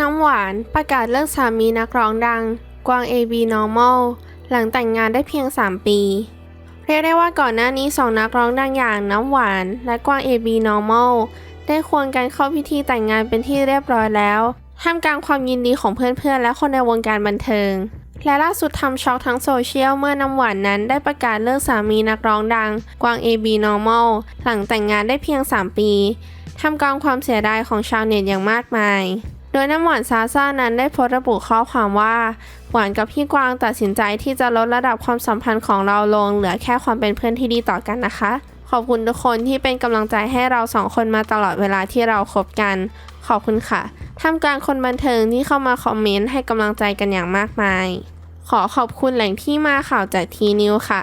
น้ำหวานประกาศเลิกสามีนักร้องดัง กวาง AB Normal หลังแต่งงานได้เพียง 3 ปี เรียกได้ว่าก่อนหน้านี้สองนักร้องดังอย่างน้ำหวาน และกวาง AB Normal ได้ควงกันเข้าพิธีแต่งงานเป็นที่เรียบร้อยแล้วท่ามกลางความยินดีของเพื่อนๆ และคนในวงการบันเทิง และล่าสุดทำช็อกทั้งโซเชียลเมื่อน้ำหวานนั้นได้ประกาศเลิกสามีนักร้องดัง กวาง AB Normal หลังแต่งงานได้เพียง 3 ปีท่ามกลางความเสียดายของชาวเน็ตอย่างมากมาย โดยน้ำหวานซาซ่านั้นได้โพสต์ระบุข้อความว่า หวานกับพี่กวางตัดสินใจที่จะลดระดับความสัมพันธ์ของเราลง เหลือแค่ความเป็นเพื่อนที่ดีต่อกันนะคะ ขอบคุณทุกคนที่เป็นกำลังใจให้เราสองคนมาตลอดเวลาที่เราคบกัน ขอบคุณค่ะท่ามกลางคนบันเทิงที่เข้ามาคอมเมนต์ให้กำลังใจกันอย่างมากมาย ขอขอบคุณแหล่งที่มาข่าวจากทีนิวค่ะ